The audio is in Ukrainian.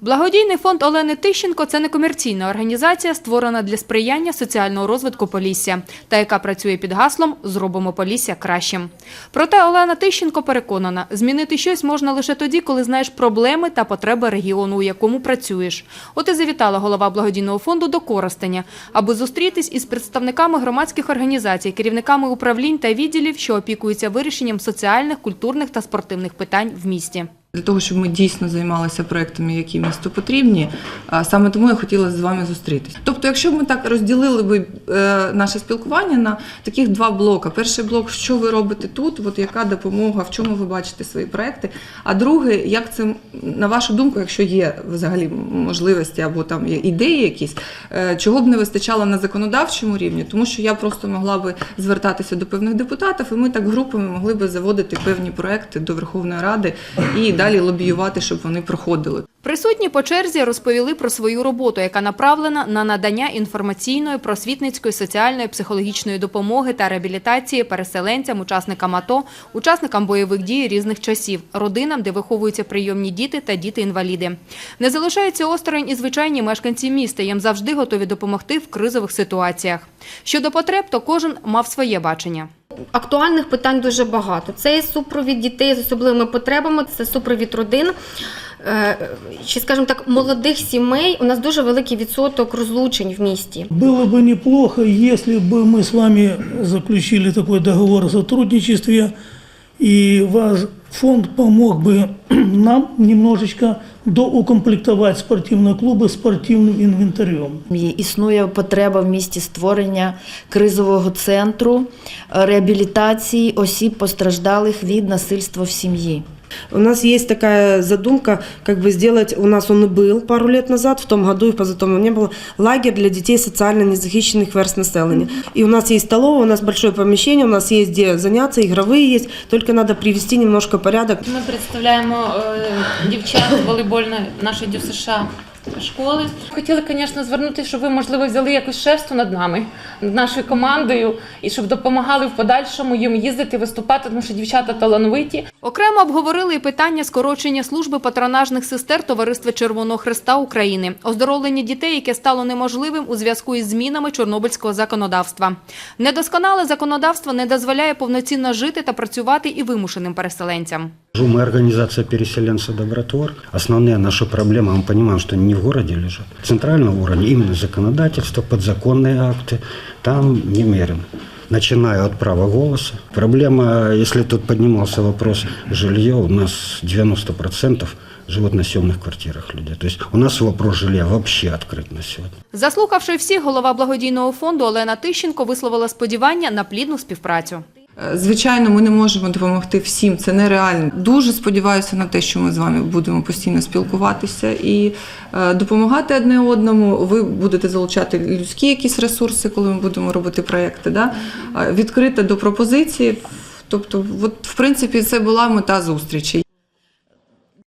Благодійний фонд Олени Тищенко це некомерційна організація, створена для сприяння соціального розвитку Полісся, та яка працює під гаслом Зробимо Полісся кращим. Проте Олена Тищенко переконана, змінити щось можна лише тоді, коли знаєш проблеми та потреби регіону, у якому працюєш. От і завітала голова благодійного фонду до Коростеня, аби зустрітись із представниками громадських організацій, керівниками управлінь та відділів, що опікуються вирішенням соціальних, культурних та спортивних питань в місті. Для того, щоб ми дійсно займалися проектами, які місту потрібні, саме тому я хотіла з вами зустрітися. Тобто, якщо б ми так розділили би е, наше спілкування на таких два блоки: перший блок, що ви робите тут, от яка допомога, в чому ви бачите свої проекти. А другий, як це на вашу думку, якщо є взагалі можливості або там є ідеї якісь, е, чого б не вистачало на законодавчому рівні, тому що я просто могла би звертатися до певних депутатів, і ми так групами могли би заводити певні проекти до Верховної Ради і далі лобіювати, щоб вони проходили. Присутні по черзі розповіли про свою роботу, яка направлена на надання інформаційної, просвітницької, соціальної, психологічної допомоги та реабілітації переселенцям, учасникам АТО, учасникам бойових дій різних часів, родинам, де виховуються прийомні діти та діти-інваліди. Не залишаються осторонь і звичайні мешканці міста. Їм завжди готові допомогти в кризових ситуаціях. Щодо потреб, то кожен мав своє бачення. Актуальних питань дуже багато. Це і супровід дітей з особливими потребами, це супровід родин. Е, Чи, скажімо так, молодих сімей у нас дуже великий відсоток розлучень в місті. Было бы неплохо, если бы мы с вами заключили такой договор о сотрудничестве, и ваш фонд помог бы нам немножечко доукомплектовать спортивные клубы спортивным инвентарем. Є- Існує потреба в місті створення кризового центру е, реабілітації осіб постраждалих від насильства в сім'ї. У нас есть такая задумка, как бы сделать, у нас он и был пару лет назад, в том году и позатом не было, лагерь для детей социально незахищенных верст населения. И у нас есть столовая, у нас большое помещение, у нас есть где заняться, игровые есть, только надо привести немножко порядок. Ми представляємо е, дівчат з волейбольної нашої ДЮСШ школи. Хотіли, звісно, звернутися, щоб ви, можливо, взяли якусь шефство над нами, над нашою командою, і щоб допомагали в подальшому їм їздити, виступати, тому що дівчата талановиті. Окремо обговорили і питання скорочення служби патронажних сестер Товариства Червоного Христа України, оздоровлення дітей, яке стало неможливим у зв'язку із змінами чорнобильського законодавства. Недосконале законодавство не дозволяє повноцінно жити та працювати і вимушеним переселенцям. Мы организация переселенца Добротвор. Основные наши проблемы, мы понимаем, что не в городе лежат. Центрального уровня именно законодательство, подзаконные акты, там немерено. Начиная от права голоса. Проблема, если тут поднимался вопрос жилья, у нас 90% живут на съемных квартирах людей. То есть у нас вопрос жилья вообще открыт на сегодня. Заслухавши всіх, голова благодійного фонду Олена Тищенко висловила сподівання на плідну співпрацю. Звичайно, ми не можемо допомогти всім, це нереально. Дуже сподіваюся на те, що ми з вами будемо постійно спілкуватися і е, допомагати одне одному. Ви будете залучати людські якісь ресурси, коли ми будемо робити проекти. Да? Е, Відкрита до пропозицій. Тобто, от, в принципі, це була мета зустрічі.